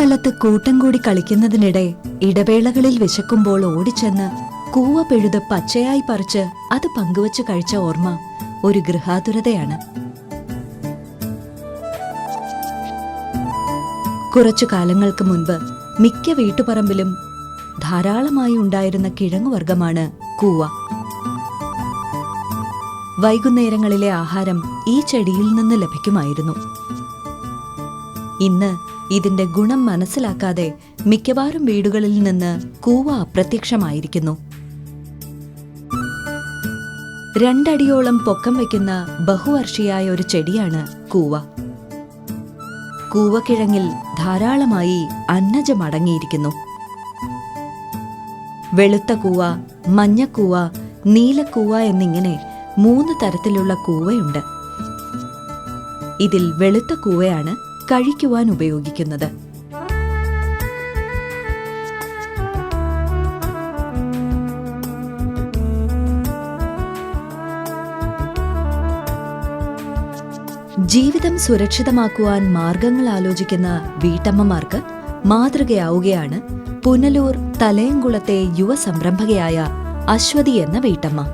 കുട്ടിക്കാലത്ത് കൂട്ടം കൂടി കളിക്കുന്നതിനിടെ ഇടവേളകളിൽ വിശക്കുമ്പോൾ ഓടിച്ചെന്ന് കൂവ പെഴുത് പച്ചയായി പറിച്ച് അത് പങ്കുവച്ച് കഴിച്ച ഓർമ്മ ഒരു ഗൃഹാതുരതയാണ്. കുറച്ചു കാലങ്ങൾക്ക് മുൻപ് മിക്ക വീട്ടുപറമ്പിലും ധാരാളമായി ഉണ്ടായിരുന്ന കിഴങ്ങുവർഗമാണ് കൂവ. വൈകുന്നേരങ്ങളിലെ ആഹാരം ഈ ചെടിയിൽ നിന്ന് ലഭിക്കുമായിരുന്നു. ഇന്ന് ഇതിന്റെ ഗുണം മനസ്സിലാക്കാതെ മിക്കവാറും വീടുകളിൽ നിന്ന് കൂവ അപ്രത്യക്ഷമായിരിക്കുന്നു. രണ്ടടിയോളം പൊക്കം വയ്ക്കുന്ന ബഹുവർഷിയായ ഒരു ചെടിയാണ് കൂവ. കൂവക്കിഴങ്ങിൽ ധാരാളമായി അന്നജം അടങ്ങിയിരിക്കുന്നു വെളുത്ത കൂവ മഞ്ഞക്കൂവ നീലക്കൂവ എന്നിങ്ങനെ മൂന്ന് തരത്തിലുള്ള കൂവയുണ്ട്. ഇതിൽ വെളുത്ത കൂവയാണ് കഴിക്കുവാൻ ഉപയോഗിക്കുന്നത്. ജീവിതം സുരക്ഷിതമാക്കുവാൻ മാർഗങ്ങൾ ആലോചിക്കുന്ന വീട്ടമ്മമാർക്ക് മാതൃകയാവുകയാണ് പുനലൂർ തലയംകുളത്തെ യുവസംരംഭകയായ അശ്വതി എന്ന വീട്ടമ്മ.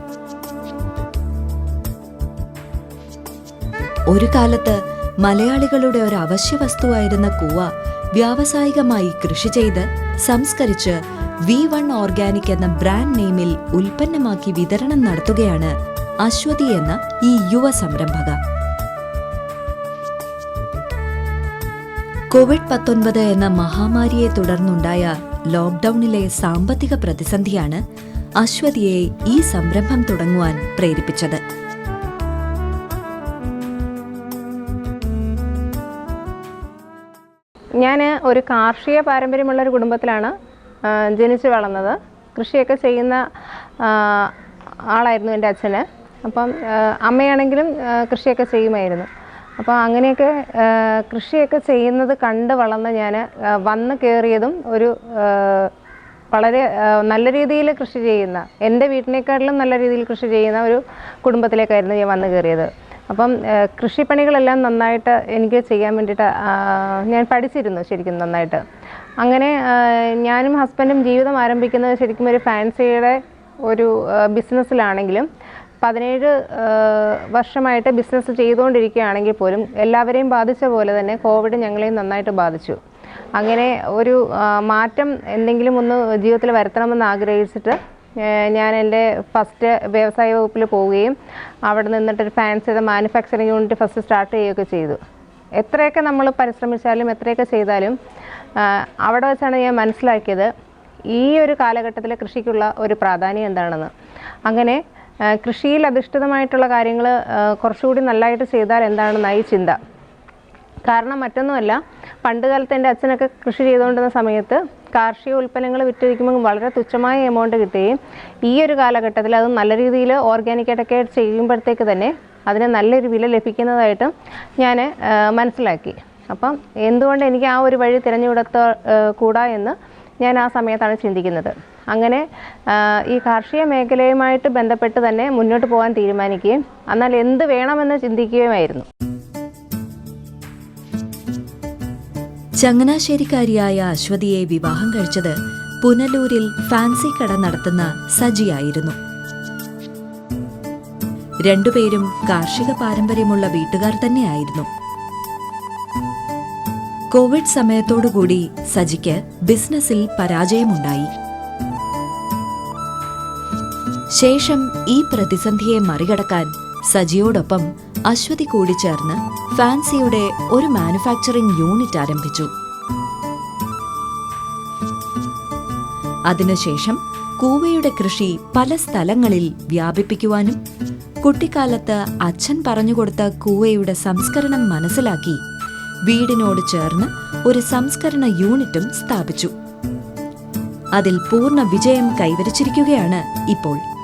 ഒരു കാലത്ത് മലയാളികളുടെ ഒരു അവശ്യ വസ്തുവായിരുന്ന കൂവ വ്യാവസായികമായി കൃഷി ചെയ്ത് സംസ്കരിച്ച് വി വൺ ഓർഗാനിക് എന്ന ബ്രാൻഡ് നെയിമിൽ ഉൽപ്പന്നമാക്കി വിതരണം നടത്തുകയാണ് അശ്വതി എന്ന ഈ യുവ സംരംഭക. കോവിഡ് പത്തൊൻപത് എന്ന മഹാമാരിയെ തുടർന്നുണ്ടായ ലോക്ഡൌണിലെ സാമ്പത്തിക പ്രതിസന്ധിയാണ് അശ്വതിയെ ഈ സംരംഭം തുടങ്ങുവാൻ പ്രേരിപ്പിച്ചത്. ഞാൻ ഒരു കാർഷിക പാരമ്പര്യമുള്ള ഒരു കുടുംബത്തിലാണ് ജനിച്ചു വളർന്നത്. കൃഷിയൊക്കെ ചെയ്യുന്ന ആളായിരുന്നു എന്റെ അച്ഛന്. അപ്പം അമ്മയാണെങ്കിലും കൃഷിയൊക്കെ ചെയ്യുമായിരുന്നു. അപ്പോൾ അങ്ങനെയൊക്കെ കൃഷിയൊക്കെ ചെയ്യുന്നത് കണ്ട് വളർന്ന് ഞാൻ വന്ന് കയറിയതും ഒരു വളരെ നല്ല രീതിയിൽ കൃഷി ചെയ്യുന്ന എന്റെ വീട്ടിനേക്കാട്ടിലും നല്ല രീതിയിൽ കൃഷി ചെയ്യുന്ന ഒരു കുടുംബത്തിലേക്കായിരുന്നു ഞാൻ വന്നു കയറിയത് അപ്പം കൃഷിപ്പണികളെല്ലാം നന്നായിട്ട് എനിക്ക് ചെയ്യാൻ വേണ്ടിയിട്ട് ഞാൻ പഠിച്ചിരുന്നു ശരിക്കും നന്നായിട്ട്. അങ്ങനെ ഞാനും ഹസ്ബൻഡും ജീവിതം ആരംഭിക്കുന്നത് ശരിക്കും ഒരു ഫാൻസിയുടെ ഒരു ബിസിനസ്സിലാണെങ്കിലും പതിനേഴ് വർഷമായിട്ട് ബിസിനസ് ചെയ്തുകൊണ്ടിരിക്കുകയാണെങ്കിൽ പോലും എല്ലാവരെയും ബാധിച്ച പോലെ തന്നെ കോവിഡ് ഞങ്ങളെയും നന്നായിട്ട് ബാധിച്ചു. അങ്ങനെ ഒരു മാറ്റം എന്തെങ്കിലും ഒന്ന് ജീവിതത്തിൽ വരുത്തണമെന്ന് ആഗ്രഹിച്ചിട്ട് ഞാൻ എന്റെ ഫസ്റ്റ് വ്യവസായ വകുപ്പിൽ പോവുകയും അവിടെ നിന്നിട്ടൊരു ഫാൻസിയുടെ മാനുഫാക്ചറിങ് യൂണിറ്റ് ഫസ്റ്റ് സ്റ്റാർട്ട് ചെയ്യുകയൊക്കെ ചെയ്തു. എത്രയൊക്കെ നമ്മൾ പരിശ്രമിച്ചാലും എത്രയൊക്കെ ചെയ്താലും അവിടെ വെച്ചാണ് ഞാൻ മനസ്സിലാക്കിയത് ഈ ഒരു കാലഘട്ടത്തിൽ കൃഷിക്കുള്ള ഒരു പ്രാധാന്യം എന്താണെന്ന്. അങ്ങനെ കൃഷിയിൽ അധിഷ്ഠിതമായിട്ടുള്ള കാര്യങ്ങൾ കുറച്ചുകൂടി നല്ലതായിട്ട് ചെയ്താൽ എന്താണെന്നായി ചിന്ത. കാരണം മറ്റൊന്നുമല്ല പണ്ട് കാലത്ത് എന്റെ അച്ഛനൊക്കെ കൃഷി ചെയ്തുകൊണ്ടിരുന്ന സമയത്ത് കാർഷിക ഉൽപ്പന്നങ്ങൾ വിറ്റഴിക്കുമ്പോൾ വളരെ തുച്ഛമായ എമൗണ്ട് കിട്ടുകയും ഈ ഒരു കാലഘട്ടത്തിൽ അത് നല്ല രീതിയിൽ ഓർഗാനിക്കായിട്ടൊക്കെ ചെയ്യുമ്പോഴത്തേക്ക് തന്നെ അതിന് നല്ലൊരു വില ലഭിക്കുന്നതായിട്ടും ഞാൻ മനസ്സിലാക്കി. അപ്പം എന്തുകൊണ്ട് എനിക്ക് ആ ഒരു വഴി തിരഞ്ഞെടുത്ത കൂടാ എന്ന് ഞാൻ ആ സമയത്താണ് ചിന്തിക്കുന്നത്. അങ്ങനെ ഈ കാർഷിക മേഖലയുമായിട്ട് ബന്ധപ്പെട്ട് തന്നെ മുന്നോട്ട് പോകാൻ തീരുമാനിക്കുകയും എന്നാൽ എന്ത് വേണമെന്ന് ചിന്തിക്കുകയുമായിരുന്നു. ചങ്ങനാശ്ശേരിക്കാരിയായ അശ്വതിയെ വിവാഹം കഴിച്ചത് പുനലൂരിൽ ഫാൻസി കട നടത്തുന്ന സജിയായിരുന്നു. രണ്ടുപേരും കാർഷിക പാരമ്പര്യമുള്ള വീട്ടുകാർ തന്നെയായിരുന്നു. കോവിഡ് സമയത്തോടുകൂടി സജിക്ക് ബിസിനസ്സിൽ പരാജയമുണ്ടായി. ശേഷം ഈ പ്രതിസന്ധിയെ മറികടക്കാൻ സജിയോടൊപ്പം അശ്വതി കൂടി ചേർന്ന് ഫാൻസിയുടെ ഒരു മാനുഫാക്ചറിംഗ് യൂണിറ്റ് ആരംഭിച്ചു. അതിനുശേഷം കൂവയുടെ കൃഷി പല സ്ഥലങ്ങളിൽ വ്യാപിപ്പിക്കുവാനും കുട്ടിക്കാലത്ത് അച്ഛൻ പറഞ്ഞുകൊടുത്ത കൂവയുടെ സംസ്കരണം മനസ്സിലാക്കി വീടിനോട് ചേർന്ന് ഒരു സംസ്കരണ യൂണിറ്റും സ്ഥാപിച്ചു. അതിൽ പൂർണ വിജയം കൈവരിച്ചിരിക്കുകയാണ് ഇപ്പോൾ.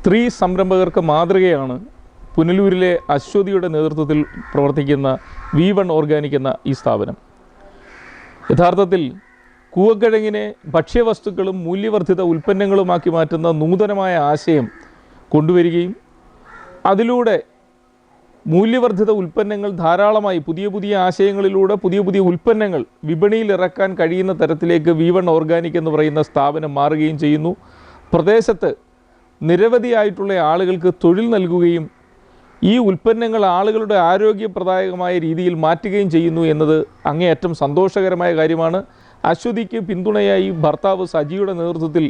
സ്ത്രീ സംരംഭകർക്ക് മാതൃകയാണ് പുനലൂരിലെ അശ്വതിയുടെ നേതൃത്വത്തിൽ പ്രവർത്തിക്കുന്ന വി വൺ ഓർഗാനിക് എന്ന ഈ സ്ഥാപനം. യഥാർത്ഥത്തിൽ കൂവക്കിഴങ്ങിനെ ഭക്ഷ്യവസ്തുക്കളും മൂല്യവർദ്ധിത ഉൽപ്പന്നങ്ങളുമാക്കി മാറ്റുന്ന നൂതനമായ ആശയം കൊണ്ടുവരികയും അതിലൂടെ മൂല്യവർദ്ധിത ഉൽപ്പന്നങ്ങൾ ധാരാളമായി പുതിയ പുതിയ ആശയങ്ങളിലൂടെ പുതിയ പുതിയ ഉൽപ്പന്നങ്ങൾ വിപണിയിൽ ഇറക്കാൻ കഴിയുന്ന തരത്തിലേക്ക് വി വൺ ഓർഗാനിക് എന്ന് പറയുന്ന സ്ഥാപനം മാറുകയും ചെയ്യുന്നു. പ്രദേശത്ത് നിരവധിയായിട്ടുള്ള ആളുകൾക്ക് തൊഴിൽ നൽകുകയും ഈ ഉൽപ്പന്നങ്ങൾ ആളുകളുടെ ആരോഗ്യപ്രദായകമായ രീതിയിൽ മാറ്റുകയും ചെയ്യുന്നു എന്നത് അങ്ങേയറ്റം സന്തോഷകരമായ കാര്യമാണ്. അശ്വതിക്ക് പിന്തുണയായി ഭർത്താവ് സജിയുടെ നേതൃത്വത്തിൽ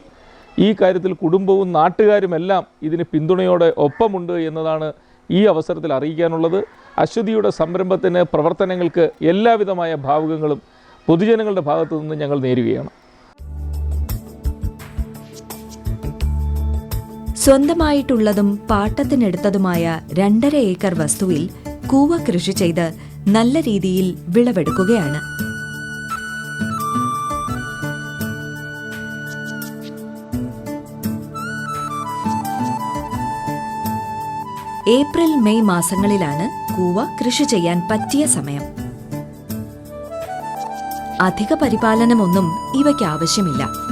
ഈ കാര്യത്തിൽ കുടുംബവും നാട്ടുകാരുമെല്ലാം ഇതിന് പിന്തുണയോടെ ഒപ്പമുണ്ട് എന്നതാണ് ഈ അവസരത്തിൽ അറിയിക്കാനുള്ളത്. അശ്വതിയുടെ സംരംഭത്തിന് പ്രവർത്തനങ്ങൾക്ക് എല്ലാവിധമായ ഭാവുകങ്ങളും പൊതുജനങ്ങളുടെ ഭാഗത്തു നിന്ന് ഞങ്ങൾ നേരുകയാണ്. സ്വന്തമായിട്ടുള്ളതും പാട്ടത്തിനെടുത്തതുമായ രണ്ടര ഏക്കർ വസ്തുവിൽ കൂവ കൃഷി ചെയ്ത് നല്ല രീതിയിൽ വിളവെടുക്കുകയാണ്. ഏപ്രിൽ മെയ് മാസങ്ങളിലാണ് കൂവ കൃഷി ചെയ്യാൻ പറ്റിയ സമയം. അധിക പരിപാലനമൊന്നും ഇവയ്ക്ക് ആവശ്യമില്ല.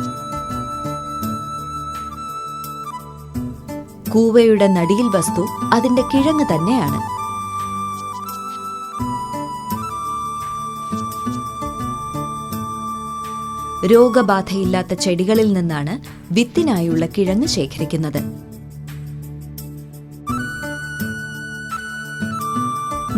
കൂവയുടെ നടിയിൽ വസ്തു അതിന്റെ കിഴങ്ങ് തന്നെയാണ്. രോഗബാധയില്ലാത്ത ചെടികളിൽ നിന്നാണ് വിത്തിനായുള്ള കിഴങ്ങ് ശേഖരിക്കുന്നത്.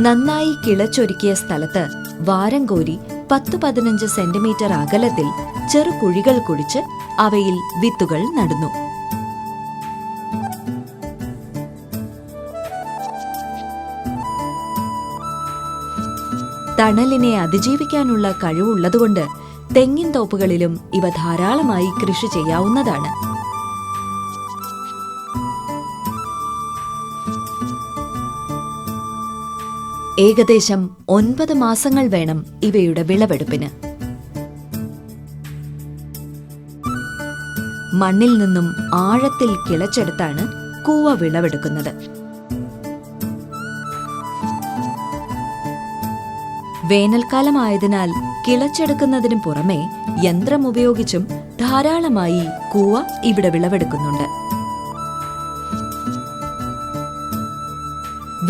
നന്നായി കിളച്ചൊരുക്കിയ സ്ഥലത്ത് വാരം കോരി പത്ത് പതിനഞ്ച് സെന്റിമീറ്റർ അകലത്തിൽ ചെറു കുഴികൾ കുഴിച്ച് അവയിൽ വിത്തുകൾ നടുന്നു. തണലിനെ അതിജീവിക്കാനുള്ള കഴിവുള്ളതുകൊണ്ട് തെങ്ങിൻ തോപ്പുകളിലും ഇവ ധാരാളമായി കൃഷി ചെയ്യാവുന്നതാണ്. ഏകദേശം ഒൻപത് മാസങ്ങൾ വേണം ഇവയുടെ വിളവെടുപ്പിന്. മണ്ണിൽ നിന്നും ആഴത്തിൽ കിളച്ചെടുത്താണ് കൂവ വിളവെടുക്കുന്നത്. വേനൽക്കാലമായതിനാൽ കിളച്ചെടുക്കുന്നതിനു പുറമെ യന്ത്രം ഉപയോഗിച്ചും ധാരാളമായി കൂവ ഇവിടെ വിളവെടുക്കുന്നുണ്ട്.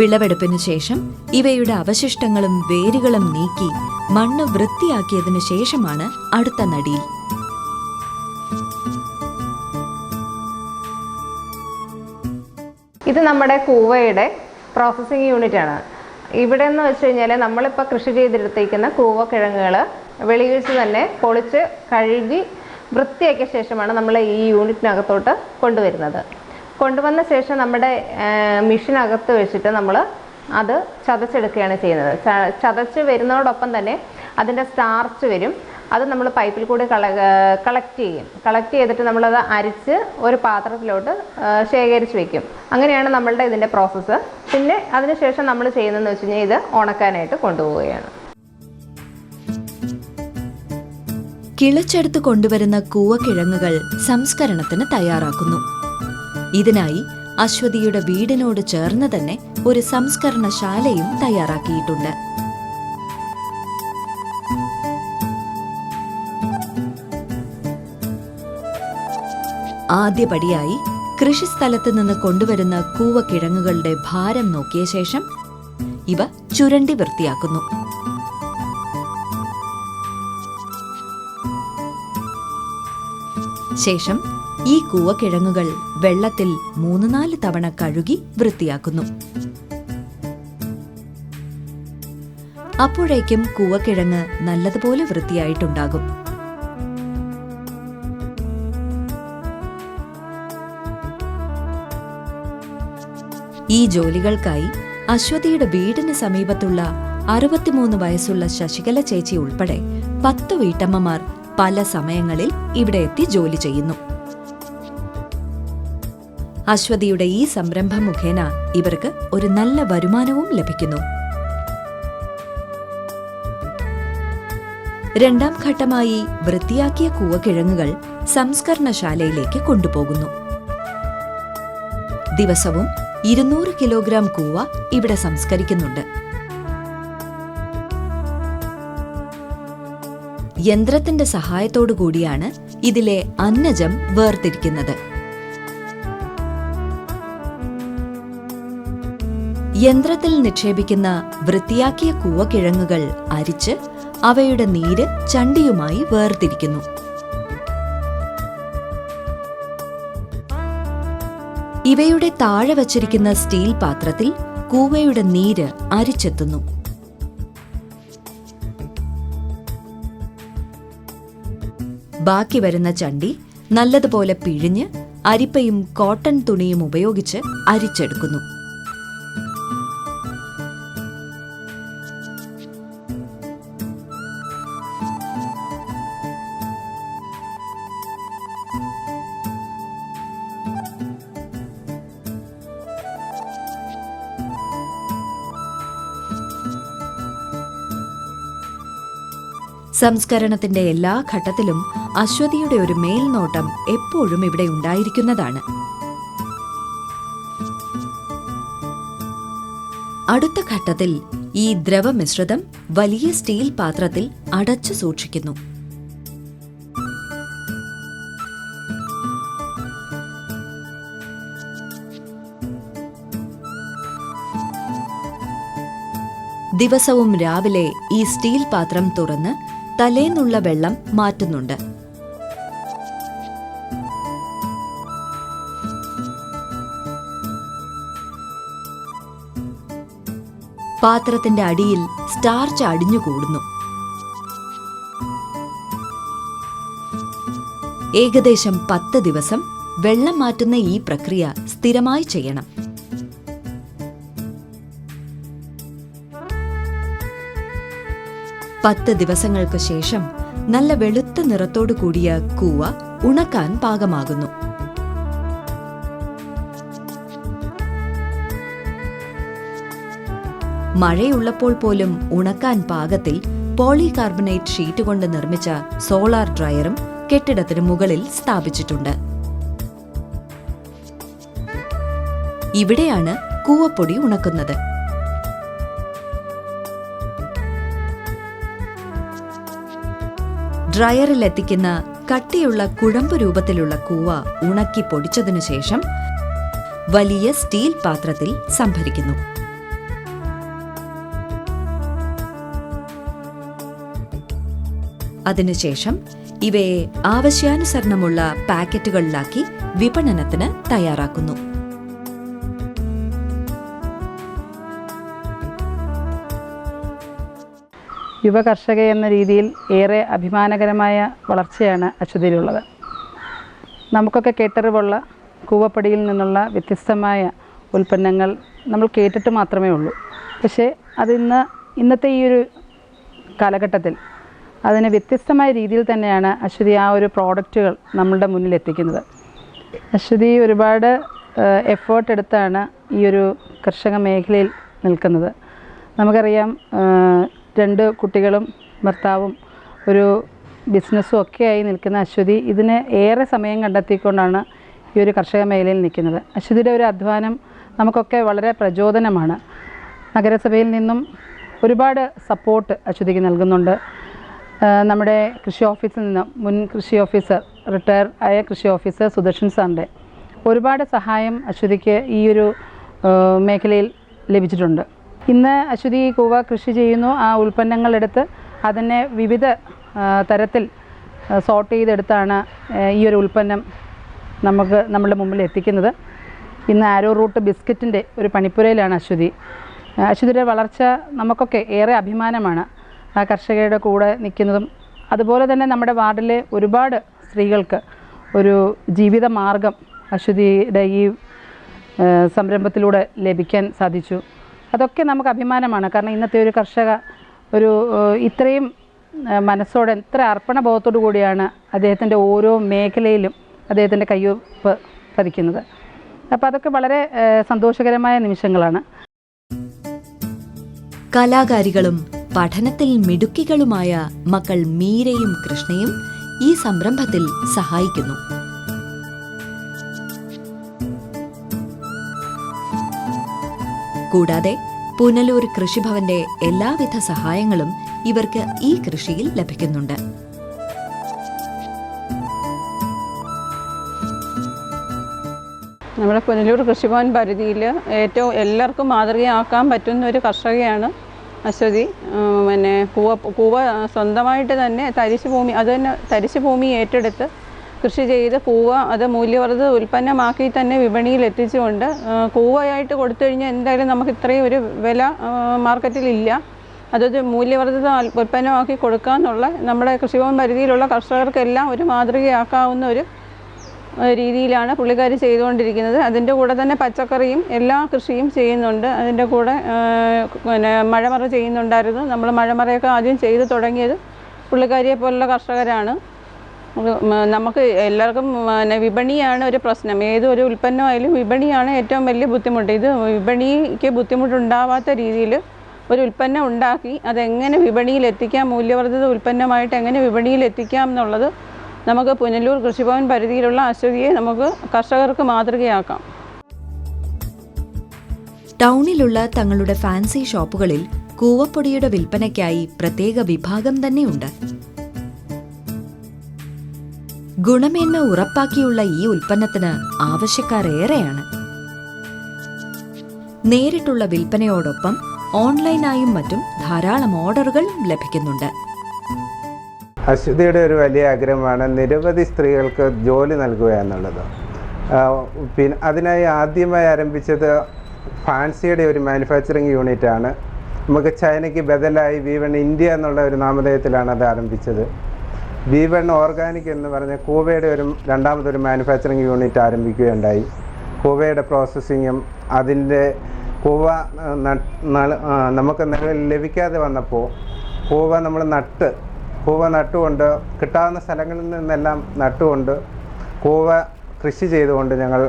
വിളവെടുപ്പിനു ശേഷം ഇവയുടെ അവശിഷ്ടങ്ങളും വേരുകളും നീക്കി മണ്ണ് വൃത്തിയാക്കിയതിനു ശേഷമാണ് അടുത്ത നടിയിൽ. ഇത് നമ്മുടെ കൂവയുടെ പ്രോസസ്സിംഗ് യൂണിറ്റ് ആണ്. ഇവിടെ എന്ന് വെച്ച് കഴിഞ്ഞാൽ നമ്മളിപ്പോൾ കൃഷി ചെയ്തെടുത്തേക്കുന്ന കൂവക്കിഴങ്ങുകൾ വെളിയിച്ച് തന്നെ പൊളിച്ച് കഴുകി വൃത്തിയാക്കിയ ശേഷമാണ് നമ്മൾ ഈ യൂണിറ്റിനകത്തോട്ട് കൊണ്ടുവരുന്നത്. കൊണ്ടുവന്ന ശേഷം നമ്മുടെ മിഷീനകത്ത് വെച്ചിട്ട് നമ്മൾ അത് ചതച്ചെടുക്കുകയാണ് ചെയ്യുന്നത്. ചതച്ച് വരുന്നതോടൊപ്പം തന്നെ അതിന്റെ സ്റ്റാർച്ച് വരും. അത് നമ്മൾ പൈപ്പിൽ കൂടി കള കളക്ട് ചെയ്യും. കളക്ട് ചെയ്തിട്ട് നമ്മളത് അരിച്ച് ഒരു പാത്രത്തിലോട്ട് ശേഖരിച്ച് വെക്കും. അങ്ങനെയാണ് നമ്മളുടെ ഇതിന്റെ പ്രോസസ്സ് പിന്നെ അതിനുശേഷം നമ്മൾ ചെയ്യുന്നതെന്ന് വെച്ച് കഴിഞ്ഞാൽ ഇത് ഉണക്കാനായിട്ട് കൊണ്ടുപോവുകയാണ്. കിളച്ചെടുത്ത് കൊണ്ടുവരുന്ന കൂവക്കിഴങ്ങുകൾ സംസ്കരണത്തിന് തയ്യാറാക്കുന്നു. ഇതിനായി അശ്വതിയുടെ വീടിനോട് ചേർന്ന് തന്നെ ഒരു സംസ്കരണശാലയും തയ്യാറാക്കിയിട്ടുണ്ട്. ആദ്യപടിയായി കൃഷിസ്ഥലത്ത് നിന്ന് കൊണ്ടുവരുന്ന കൂവക്കിഴങ്ങുകളുടെ ഭാരം നോക്കിയ ശേഷം ഇവ ചുരണ്ടി വൃത്തിയാക്കുന്നു. ശേഷം ഈ കൂവക്കിഴങ്ങുകൾ വെള്ളത്തിൽ മൂന്ന് നാല് തവണ കഴുകി വൃത്തിയാക്കുന്നു. അപ്പോഴേക്കും കൂവക്കിഴങ്ങ് നല്ലതുപോലെ വൃത്തിയായിട്ടുണ്ടാകും. ഈ ജോലികൾക്കായി അശ്വതിയുടെ വീടിന് സമീപത്തുള്ള അറുപത്തിമൂന്ന് വയസ്സുള്ള ശശികല ചേച്ചി ഉൾപ്പെടെ പത്ത് വീട്ടമ്മമാർ പല സമയങ്ങളിൽ ഇവിടെ എത്തി ജോലി ചെയ്യുന്നു. അശ്വതിയുടെ ഈ സംരംഭം മുഖേന ഇവർക്ക് ഒരു നല്ല വരുമാനവും ലഭിക്കുന്നു. രണ്ടാം ഘട്ടമായി വൃത്തിയാക്കിയ കൂവക്കിഴങ്ങുകൾ സംസ്കരണശാലയിലേക്ക് കൊണ്ടുപോകുന്നു. ദിവസവും ഇരുന്നൂറ് കിലോഗ്രാം കൂവ ഇവിടെ സംസ്കരിക്കുന്നുണ്ട്. യന്ത്രത്തിന്റെ സഹായത്തോടു കൂടിയാണ് ഇതിലെ അന്നജം വേർതിരിക്കുന്നത്. യന്ത്രത്തിൽ നിക്ഷേപിക്കുന്ന വൃത്തിയാക്കിയ കൂവക്കിഴങ്ങുകൾ അരിച്ച് അവയുടെ നീര് ചണ്ടിയുമായി വേർതിരിക്കുന്നു. ഇവയുടെ താഴെ വച്ചിരിക്കുന്ന സ്റ്റീൽ പാത്രത്തിൽ കൂവയുടെ നീര് അരിച്ചെത്തുന്നു. ബാക്കി വരുന്ന ചണ്ടി നല്ലതുപോലെ പിഴിഞ്ഞ് അരിപ്പയും കോട്ടൺ തുണിയും ഉപയോഗിച്ച് അരിച്ചെടുക്കുന്നു. സംസ്കരണത്തിന്റെ എല്ലാ ഘട്ടത്തിലും അശ്വതിയുടെ ഒരു മേൽനോട്ടം എപ്പോഴും ഇവിടെ ഉണ്ടായിരിക്കുന്നതാണ്. അടുത്ത ഘട്ടത്തിൽ ഈ ദ്രവമിശ്രിതം വലിയ സ്റ്റീൽ പാത്രത്തിൽ അടച്ചു സൂക്ഷിക്കുന്നു. ദിവസവും രാവിലെ ഈ സ്റ്റീൽ പാത്രം തുറന്ന് തലേന്നുള്ള വെള്ളം മാറ്റുന്നുണ്ട്. പാത്രത്തിന്റെ അടിയിൽ സ്റ്റാർച്ച് അടിഞ്ഞുകൂടുന്നു. ഏകദേശം പത്ത് ദിവസം വെള്ളം മാറ്റുന്ന ഈ പ്രക്രിയ സ്ഥിരമായി ചെയ്യണം. പത്ത് ദിവസങ്ങൾക്ക് ശേഷം നല്ല വെളുത്ത നിറത്തോടു കൂടിയ കൂവ ഉണക്കാൻ പാകമാകുന്നു. മഴയുള്ളപ്പോൾ പോലും ഉണക്കാൻ പാകത്തിൽ പോളികാർബണേറ്റ് ഷീറ്റ് കൊണ്ട് നിർമ്മിച്ച സോളാർ ഡ്രയറും കെട്ടിടത്തിന് മുകളിൽ സ്ഥാപിച്ചിട്ടുണ്ട്. ഇവിടെയാണ് കൂവപ്പൊടി ഉണക്കുന്നത്. ഡ്രയറിൽ എത്തിക്കുന്ന കട്ടിയുള്ള കുഴമ്പ് രൂപത്തിലുള്ള കൂവ ഉണക്കി പൊടിച്ചതിനു ശേഷം വലിയ സ്റ്റീൽ പാത്രത്തിൽ സംഭരിക്കുന്നു. അതിനുശേഷം ഇവയെ ആവശ്യാനുസരണമുള്ള പാക്കറ്റുകളിലാക്കി വിപണനത്തിന് തയ്യാറാക്കുന്നു. യുവ കർഷക എന്ന രീതിയിൽ ഏറെ അഭിമാനകരമായ വളർച്ചയാണ് അശ്വതിയിലുള്ളത്. നമുക്കൊക്കെ കേട്ടറിവുള്ള കൂവപ്പടിയിൽ നിന്നുള്ള വ്യത്യസ്തമായ ഉൽപ്പന്നങ്ങൾ നമ്മൾ കേട്ടിട്ട് മാത്രമേ ഉള്ളൂ. പക്ഷേ അതിന്ന് ഇന്നത്തെ ഈ ഒരു കാലഘട്ടത്തിൽ അതിന് വ്യത്യസ്തമായ രീതിയിൽ തന്നെയാണ് അശ്വതി ആ ഒരു പ്രോഡക്റ്റുകൾ നമ്മളുടെ മുന്നിൽ എത്തിക്കുന്നത്. അശ്വതി ഒരുപാട് എഫേർട്ട് എടുത്താണ് ഈ ഒരു കർഷക മേഖലയിൽ നിൽക്കുന്നത്. നമുക്കറിയാം രണ്ട് കുട്ടികളും ഭർത്താവും ഒരു ബിസിനസ്സും ഒക്കെയായി നിൽക്കുന്ന അശ്വതി ഇതിന് ഏറെ സമയം കണ്ടെത്തിക്കൊണ്ടാണ് ഈ ഒരു കർഷക മേഖലയിൽ നിൽക്കുന്നത്. അശ്വതിയുടെ ഒരു അധ്വാനം നമുക്കൊക്കെ വളരെ പ്രചോദനമാണ്. നഗരസഭയിൽ നിന്നും ഒരുപാട് സപ്പോർട്ട് അശ്വതിക്ക് നൽകുന്നുണ്ട്. നമ്മുടെ കൃഷി ഓഫീസിൽ നിന്നും മുൻ കൃഷി ഓഫീസർ റിട്ടയർ ആയ കൃഷി ഓഫീസർ സുദർശൻ സാറിന്റെ ഒരുപാട് സഹായം അശ്വതിക്ക് ഈ ഒരു മേഖലയിൽ ലഭിച്ചിട്ടുണ്ട്. ഇന്ന് അശ്വതി കൂവ കൃഷി ചെയ്യുന്നു. ആ ഉൽപ്പന്നങ്ങളെടുത്ത് അതിനെ വിവിധ തരത്തിൽ സോർട്ട് ചെയ്തെടുത്താണ് ഈ ഒരു ഉൽപ്പന്നം നമുക്ക് നമ്മളുടെ മുമ്പിൽ എത്തിക്കുന്നത്. ഇന്ന് ആരോ റൂട്ട് ബിസ്ക്കറ്റിന്റെ ഒരു പണിപ്പുരയിലാണ് അശ്വതി. അശ്വതിയുടെ വളർച്ച നമുക്കൊക്കെ ഏറെ അഭിമാനമാണ്. ആ കർഷകരുടെ കൂടെ നിൽക്കുന്നതും അതുപോലെ തന്നെ നമ്മുടെ വാർഡിലെ ഒരുപാട് സ്ത്രീകൾക്ക് ഒരു ജീവിത മാർഗം അശ്വതിയുടെ ഈ സംരംഭത്തിലൂടെ ലഭിക്കാൻ സാധിച്ചു. അതൊക്കെ നമുക്ക് അഭിമാനമാണ്. കാരണം ഇന്നത്തെ ഒരു കർഷക ഒരു ഇത്രയും മനസ്സോടെ ഇത്ര അർപ്പണബോധത്തോടു കൂടിയാണ് അദ്ദേഹത്തിന്റെ ഓരോ മേഖലയിലും അദ്ദേഹത്തിന്റെ കയ്യൊപ്പ് പതിക്കുന്നത്. അപ്പോൾ അതൊക്കെ വളരെ സന്തോഷകരമായ നിമിഷങ്ങളാണ്. കലാകാരികളും പഠനത്തിൽ മിടുക്കികളുമായ മക്കൾ മീരയും കൃഷ്ണയും ഈ സംരംഭത്തിൽ സഹായിക്കുന്നു. കൂടാതെ പുനലൂർ കൃഷിഭവന്റെ എല്ലാവിധ സഹായങ്ങളും ഇവർക്ക് ഈ കൃഷിയിൽ ലഭിക്കുന്നുണ്ട്. നമ്മുടെ പുനലൂർ കൃഷിഭവൻ പരിധിയിൽ ഏറ്റവും എല്ലാവർക്കും മാതൃകയാക്കാൻ പറ്റുന്ന ഒരു കർഷകയാണ് അശ്വതി. പിന്നെ കൂവ കൂവ സ്വന്തമായിട്ട് തന്നെ തരിശ് ഭൂമി അത് തന്നെ തരിശ് ഭൂമി ഏറ്റെടുത്ത് കൃഷി ചെയ്ത് കൂവ അത് മൂല്യവർദ്ധിത ഉൽപ്പന്നമാക്കി തന്നെ വിപണിയിൽ എത്തിച്ചുകൊണ്ട് കൂവയായിട്ട് കൊടുത്തു കഴിഞ്ഞാൽ എന്തായാലും നമുക്ക് ഇത്രയും ഒരു വില മാർക്കറ്റിലില്ല. അതൊരു മൂല്യവർദ്ധിത ഉൽ- ഉൽപ്പന്നമാക്കി കൊടുക്കാമെന്നുള്ള നമ്മുടെ കൃഷിഭവൻ പരിധിയിലുള്ള കർഷകർക്കെല്ലാം ഒരു മാതൃകയാക്കാവുന്ന ഒരു രീതിയിലാണ് പുള്ളിക്കാരി ചെയ്തുകൊണ്ടിരിക്കുന്നത്. അതിന്റെ കൂടെ തന്നെ പച്ചക്കറിയും എല്ലാ കൃഷിയും ചെയ്യുന്നുണ്ട്. അതിന്റെ കൂടെ പിന്നെ മഴമറ ചെയ്യുന്നുണ്ടായിരുന്നു. നമ്മൾ മഴമറയൊക്കെ ആദ്യം ചെയ്തു തുടങ്ങിയത് പുള്ളിക്കാരിയെ പോലുള്ള കർഷകരാണ്. നമുക്ക് എല്ലാവർക്കും പിന്നെ വിപണിയാണ് ഒരു പ്രശ്നം. ഏതൊരു ഉൽപ്പന്നമായാലും വിപണിയാണ് ഏറ്റവും വലിയ ബുദ്ധിമുട്ട്. ഇത് വിപണിക്ക് ബുദ്ധിമുട്ടുണ്ടാവാത്ത രീതിയിൽ ഒരു ഉൽപ്പന്നം ഉണ്ടാക്കി അതെങ്ങനെ വിപണിയിൽ എത്തിക്കാം മൂല്യവർദ്ധിത ഉൽപ്പന്നമായിട്ട് എങ്ങനെ വിപണിയിൽ എത്തിക്കാം എന്നുള്ളത് നമുക്ക് പുനലൂർ കൃഷിഭവൻ പരിധിയിലുള്ള അശ്വതിയെ നമുക്ക് കർഷകർക്ക് മാതൃകയാക്കാം. ടൗണിലുള്ള തങ്ങളുടെ ഫാൻസി ഷോപ്പുകളിൽ കൂവപ്പൊടിയുടെ വിൽപ്പനയ്ക്കായി പ്രത്യേക വിഭാഗം തന്നെയുണ്ട്. ഗുണമേന്മ ഉറപ്പാക്കിയുള്ള ഈ ഉൽപ്പന്നത്തിന് ആവശ്യക്കാർ ഏറെയാണ് നേരിട്ടുള്ള വിൽപ്പനയോടൊപ്പം ഓൺലൈനായും മറ്റും ധാരാളം ഓർഡറുകൾ ലഭിക്കുന്നുണ്ട്. അശ്വതിയുടെ ഒരു വലിയ ആഗ്രഹമാണ് നിരവധി സ്ത്രീകൾക്ക് ജോലി നൽകുക എന്നുള്ളത്. പിന്നെ അതിനായി ആദ്യമായി ആരംഭിച്ചത് ഫാൻസിയുടെ ഒരു മാനുഫാക്ചറിങ് യൂണിറ്റാണ് നമുക്ക് ചൈനയ്ക്ക് ബദലായി വി വൺ ഇന്ത്യ എന്നുള്ള ഒരു നാമധേയത്തിലാണ് അത് ആരംഭിച്ചത്. വി വൺ ഓർഗാനിക് എന്ന് പറഞ്ഞ കൂവയുടെ ഒരു രണ്ടാമതൊരു മാനുഫാക്ചറിങ് യൂണിറ്റ് ആരംഭിക്കുകയുണ്ടായി. കൂവയുടെ പ്രോസസ്സിങ്ങും അതിന്റെ കൂവ നമുക്ക് നിലവിൽ ലഭിക്കാതെ വന്നപ്പോൾ കൂവ നമ്മൾ നട്ട് കൂവ നട്ടുകൊണ്ട് കിട്ടാവുന്ന സ്ഥലങ്ങളിൽ നിന്നെല്ലാം നട്ടുകൊണ്ട് കൂവ കൃഷി ചെയ്തുകൊണ്ട് ഞങ്ങൾ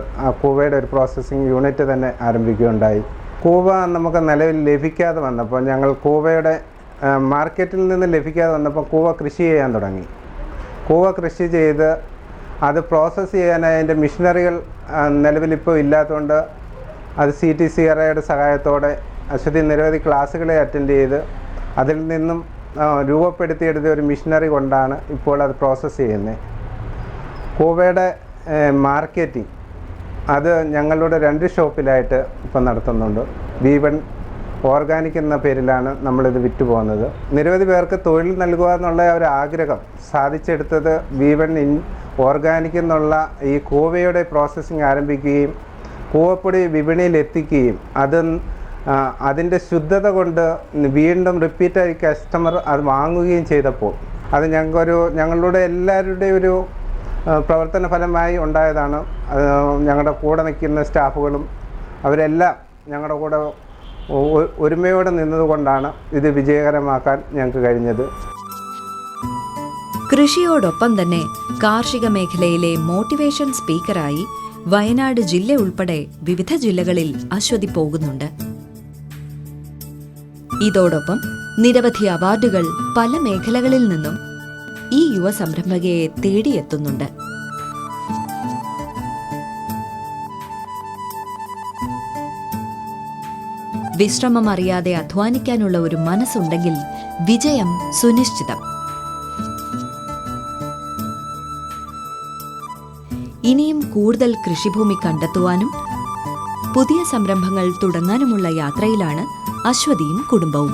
കൂവയുടെ ഒരു പ്രോസസ്സിങ് യൂണിറ്റ് തന്നെ ആരംഭിക്കുകയുണ്ടായി. കൂവ നമുക്ക് നിലവിൽ ലഭിക്കാതെ വന്നപ്പോൾ ഞങ്ങൾ കൂവയുടെ മാർക്കറ്റിൽ നിന്ന് ലഭിക്കാതെ വന്നപ്പോൾ കൂവ കൃഷി ചെയ്യാൻ തുടങ്ങി. കൂവ കൃഷി ചെയ്ത് അത് പ്രോസസ്സ് ചെയ്യാനായി അതിന്റെ മെഷീനറികൾ നിലവിലിപ്പോൾ ഇല്ലാത്തതുകൊണ്ട് അത് സി ടി സി ആർഐയുടെ സഹായത്തോടെ അശ്വതി നിരവധി ക്ലാസ്സുകളെ അറ്റൻഡ് ചെയ്ത് അതിൽ നിന്നും രൂപപ്പെടുത്തിയെടുത്ത ഒരു മിഷനറി കൊണ്ടാണ് ഇപ്പോൾ അത് പ്രോസസ്സ് ചെയ്യുന്നത് കൂവയുടെ മാർക്കറ്റിംഗ് അത് ഞങ്ങളുടെ രണ്ട് ഷോപ്പിലായിട്ട് ഇപ്പം നടത്തുന്നുണ്ട്. വി വൺ ഓർഗാനിക് എന്ന പേരിലാണ് നമ്മളിത് വിറ്റ് പോകുന്നത് നിരവധി പേർക്ക് തൊഴിൽ നൽകുക എന്നുള്ള ഒരു ആഗ്രഹം സാധിച്ചെടുത്തത് വി വൺ ഇൻ ഓർഗാനിക് എന്നുള്ള ഈ കൂവയുടെ പ്രോസസ്സിങ് ആരംഭിക്കുകയും കൂവപ്പൊടി വിപണിയിൽ എത്തിക്കുകയും അത് അതിന്റെ ശുദ്ധത കൊണ്ട് വീണ്ടും റിപ്പീറ്റായി കസ്റ്റമർ അത് വാങ്ങുകയും ചെയ്തപ്പോൾ അത് ഞങ്ങൾക്കൊരു ഞങ്ങളുടെ എല്ലാവരുടെയും ഒരു പ്രവർത്തന ഫലമായി ഉണ്ടായതാണ്. ഞങ്ങളുടെ കൂടെ നിൽക്കുന്ന സ്റ്റാഫുകളും അവരെല്ലാം ഞങ്ങളുടെ കൂടെ ഒരുമയോടെ നിന്നതുകൊണ്ടാണ് ഇത് വിജയകരമാക്കാൻ ഞങ്ങൾക്ക് കഴിഞ്ഞത്. കൃഷിയോടൊപ്പം തന്നെ കാർഷിക മേഖലയിലെ മോട്ടിവേഷൻ സ്പീക്കറായി വയനാട് ജില്ല ഉൾപ്പെടെ വിവിധ ജില്ലകളിൽ അശ്വതി പോകുന്നുണ്ട്. ഇതോടൊപ്പം നിരവധി അവാർഡുകൾ പല മേഖലകളിൽ നിന്നും ഈ യുവ സംരംഭകയെ തേടിയെത്തുന്നുണ്ട്. വിശ്രമം അറിയാതെ അധ്വാനിക്കാനുള്ള ഒരു മനസ്സുണ്ടെങ്കിൽ വിജയം സുനിശ്ചിതം. ഇനിയും കൂടുതൽ കൃഷിഭൂമി കണ്ടെത്തുവാനും പുതിയ സംരംഭങ്ങൾ തുടങ്ങാനുമുള്ള യാത്രയിലാണ് അശ്വതിയും കുടുംബവും.